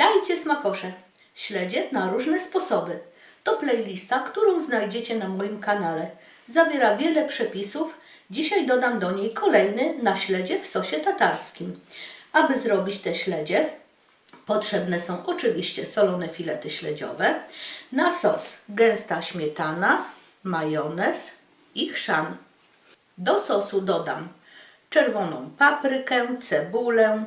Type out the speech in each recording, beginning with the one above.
Witajcie smakosze! Śledzie na różne sposoby. To playlista, którą znajdziecie na moim kanale. Zawiera wiele przepisów. Dzisiaj dodam do niej kolejny na śledzie w sosie tatarskim. Aby zrobić te śledzie, potrzebne są oczywiście solone filety śledziowe, na sos gęsta śmietana, majonez i chrzan. Do sosu dodam czerwoną paprykę, cebulę,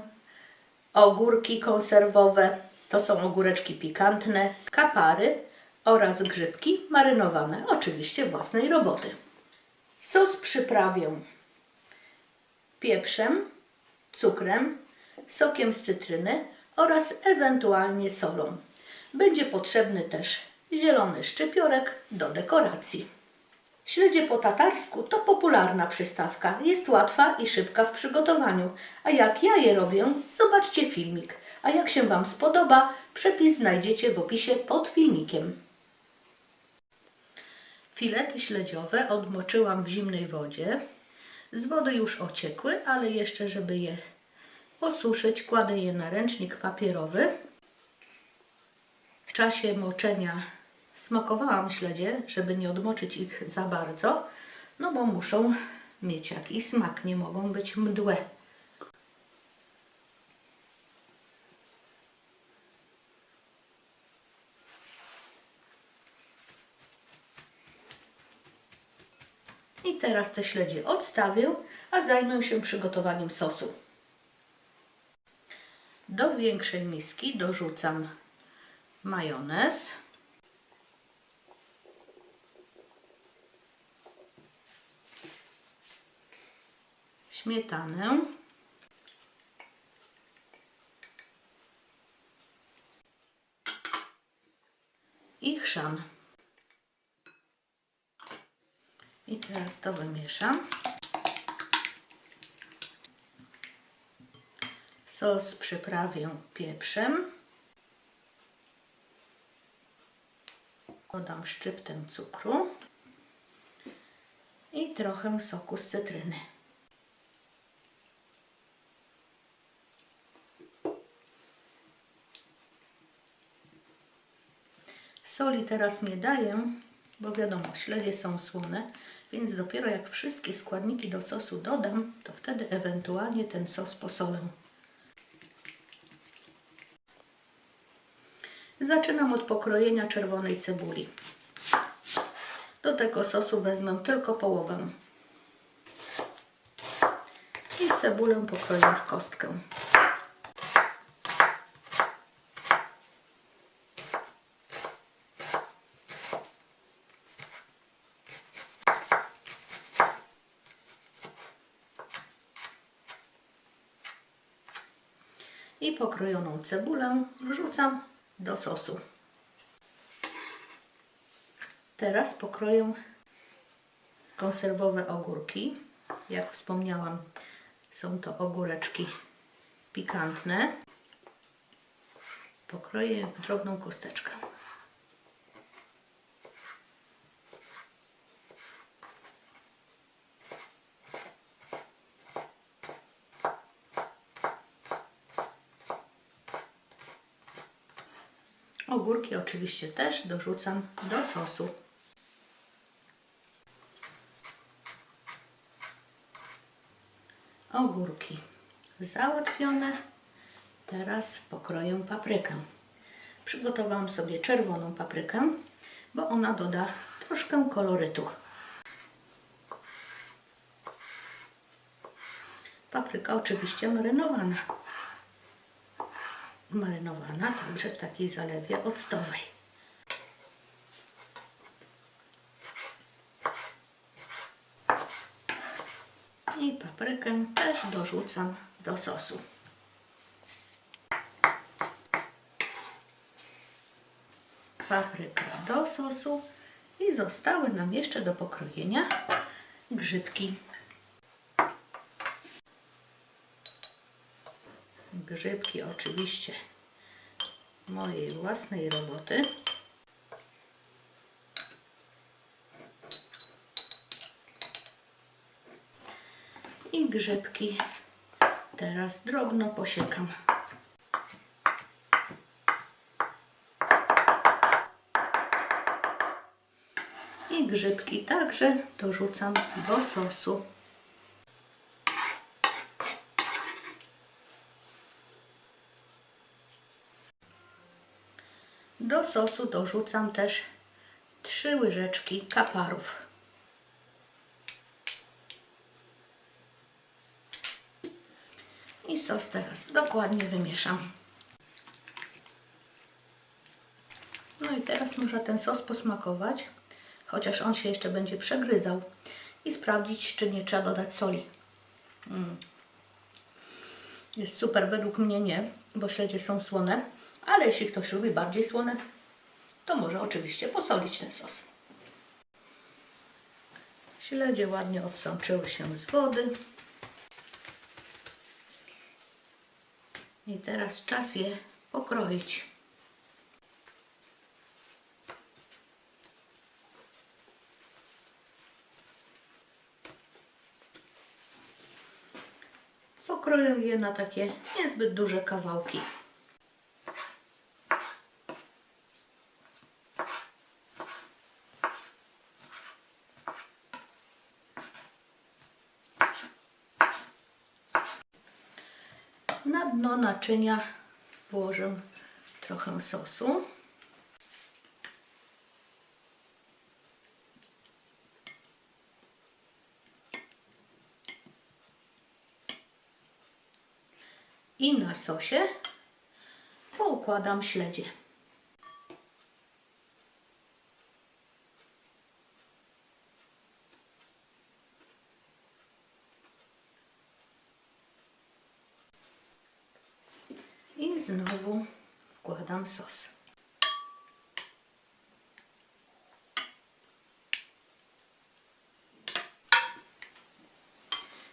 ogórki konserwowe, to są ogóreczki pikantne, kapary oraz grzybki marynowane, oczywiście własnej roboty. Sos przyprawię pieprzem, cukrem, sokiem z cytryny oraz ewentualnie solą. Będzie potrzebny też zielony szczypiorek do dekoracji. Śledzie po tatarsku to popularna przystawka. Jest łatwa i szybka w przygotowaniu. A jak ja je robię, zobaczcie filmik. A jak się Wam spodoba, przepis znajdziecie w opisie pod filmikiem. Filety śledziowe odmoczyłam w zimnej wodzie. Z wody już ociekły, ale jeszcze, żeby je osuszyć, kładę je na ręcznik papierowy. W czasie moczenia smakowałam śledzie, żeby nie odmoczyć ich za bardzo, no bo muszą mieć jakiś smak, nie mogą być mdłe. Teraz te śledzie odstawię, a zajmę się przygotowaniem sosu. Do większej miski dorzucam majonez. Śmietanę. I chrzan. I teraz to wymieszam. Sos przyprawię pieprzem. Dodam szczyptę cukru i trochę soku z cytryny. Soli teraz nie daję, bo wiadomo, śledzie są słone, więc dopiero jak wszystkie składniki do sosu dodam, to wtedy ewentualnie ten sos posolę. Zaczynam od pokrojenia czerwonej cebuli. Do tego sosu wezmę tylko połowę. I cebulę pokroję w kostkę. I pokrojoną cebulę wrzucam do sosu. Teraz pokroję konserwowe ogórki. Jak wspomniałam, są to ogóreczki pikantne. Pokroję w drobną kosteczkę. Ogórki oczywiście też dorzucam do sosu. Ogórki załatwione. Teraz pokroję paprykę. Przygotowałam sobie czerwoną paprykę, bo ona doda troszkę kolorytu. Papryka oczywiście marynowana marynowana, także w takiej zalewie octowej. I paprykę też dorzucam do sosu. Papryka do sosu i zostały nam jeszcze do pokrojenia grzybki. grzybki oczywiście mojej własnej roboty. I grzybki teraz drobno posiekam. I grzybki także dorzucam do sosu. Do sosu dorzucam też 3 łyżeczki kaparów. I sos teraz dokładnie wymieszam. No i teraz można ten sos posmakować, chociaż on się jeszcze będzie przegryzał i sprawdzić, czy nie trzeba dodać soli. Mm. Jest super, według mnie nie, bo śledzie są słone, ale jeśli ktoś lubi bardziej słone, to może oczywiście posolić ten sos. Śledzie ładnie odsączyły się z wody. I teraz czas je pokroić. Pokroję je na takie niezbyt duże kawałki. Dno naczynia włożę trochę sosu. I na sosie poukładam śledzie. I znowu wkładam sos.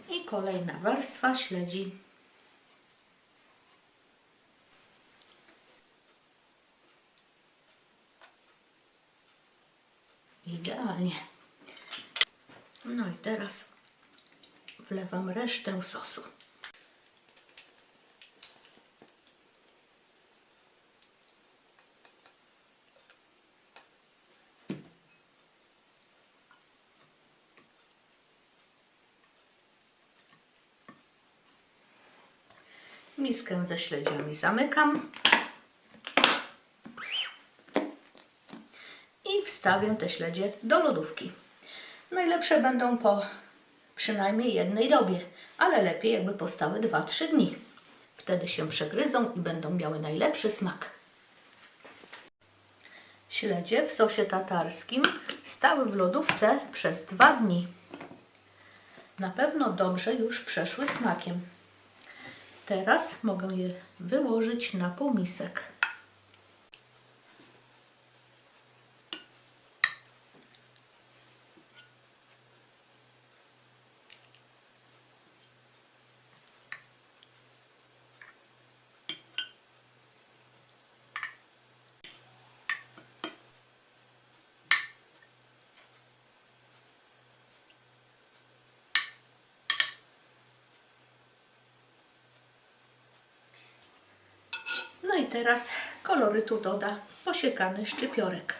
I kolejna warstwa śledzi. Idealnie. No i teraz wlewam resztę sosu. Miskę ze śledziami zamykam. I wstawię te śledzie do lodówki. Najlepsze będą po przynajmniej jednej dobie, ale lepiej jakby postały 2-3 dni. Wtedy się przegryzą i będą miały najlepszy smak. Śledzie w sosie tatarskim stały w lodówce przez 2 dni. Na pewno dobrze już przeszły smakiem. Teraz mogę je wyłożyć na półmisek. Teraz kolorytu doda posiekany szczypiorek.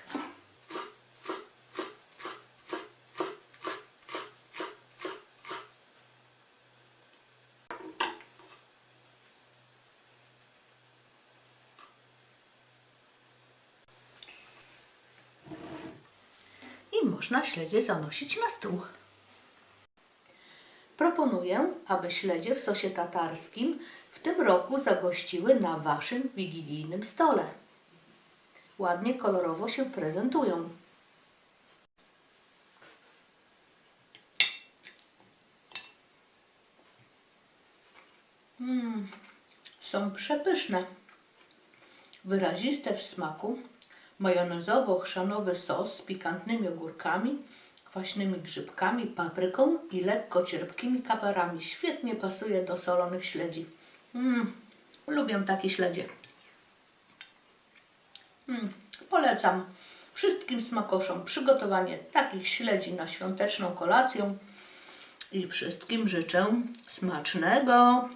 I można śledzie zanosić na stół. Proponuję, aby śledzie w sosie tatarskim w tym roku zagościły na Waszym wigilijnym stole. Ładnie kolorowo się prezentują. Mm, są przepyszne. Wyraziste w smaku, majonezowo-chrzanowy sos z pikantnymi ogórkami, kwaśnymi grzybkami, papryką i lekko cierpkimi kaparami. Świetnie pasuje do solonych śledzi. Mm, lubię takie śledzie. Mm, polecam wszystkim smakoszom przygotowanie takich śledzi na świąteczną kolację i wszystkim życzę smacznego.